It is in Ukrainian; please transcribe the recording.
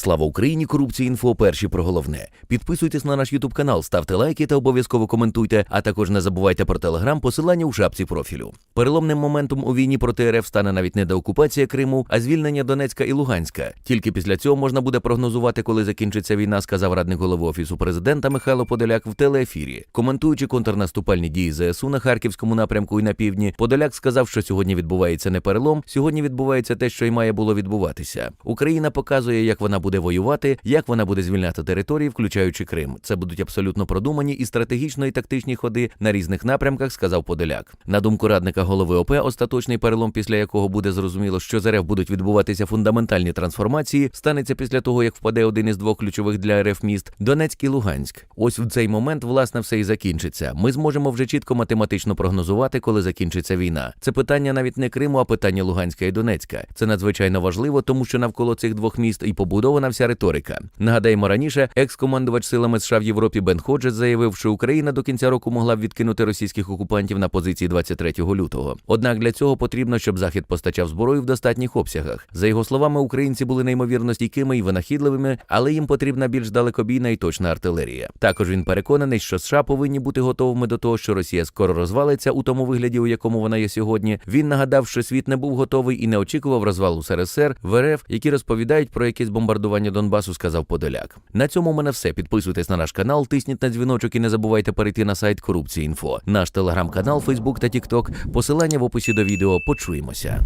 Слава Україні! Корупція інфо. Перші про головне. Підписуйтесь на наш Ютуб канал, ставте лайки та обов'язково коментуйте. А також не забувайте про телеграм, посилання у шапці профілю. Переломним моментом у війні проти РФ стане навіть не деокупація Криму, а звільнення Донецька і Луганська. Тільки після цього можна буде прогнозувати, коли закінчиться війна, сказав радник голови офісу президента Михайло Подоляк в телеефірі. Коментуючи контрнаступальні дії ЗСУ на харківському напрямку і на півдні, Подоляк сказав, що сьогодні відбувається не перелом, сьогодні відбувається те, що й має було відбуватися. Україна показує, як вона буде воювати, як вона буде звільняти території, включаючи Крим. Це будуть абсолютно продумані і стратегічно і тактичні ходи на різних напрямках, сказав Подоляк. На думку радника голови ОП, остаточний перелом, після якого буде зрозуміло, що з РФ будуть відбуватися фундаментальні трансформації, станеться після того, як впаде один із двох ключових для РФ міст Донецьк і Луганськ. Ось в цей момент власне все і закінчиться. Ми зможемо вже чітко математично прогнозувати, коли закінчиться війна. Це питання навіть не Криму, а питання Луганська і Донецька. Це надзвичайно важливо, тому що навколо цих двох міст і побудована вся риторика. Нагадаємо, раніше екс-командувач силами США в Європі Бен Ходжес заявив, що Україна до кінця року могла б відкинути російських окупантів на позиції 23 лютого. Однак для цього потрібно, щоб захід постачав зброю в достатніх обсягах. За його словами, українці були неймовірно стійкими і винахідливими, але їм потрібна більш далекобійна і точна артилерія. Також він переконаний, що США повинні бути готовими до того, що Росія скоро розвалиться у тому вигляді, у якому вона є сьогодні. Він нагадав, що світ не був готовий і не очікував розвалу СРСР в РФ, які розповідають про якісь бомбардування Донбасу, сказав Подоляк. На цьому у мене все. Підписуйтесь на наш канал, тисніть на дзвіночок і не забувайте перейти на сайт Корупції.Інфо, наш телеграм-канал, Фейсбук та Тікток. Посилання в описі до відео. Почуємося.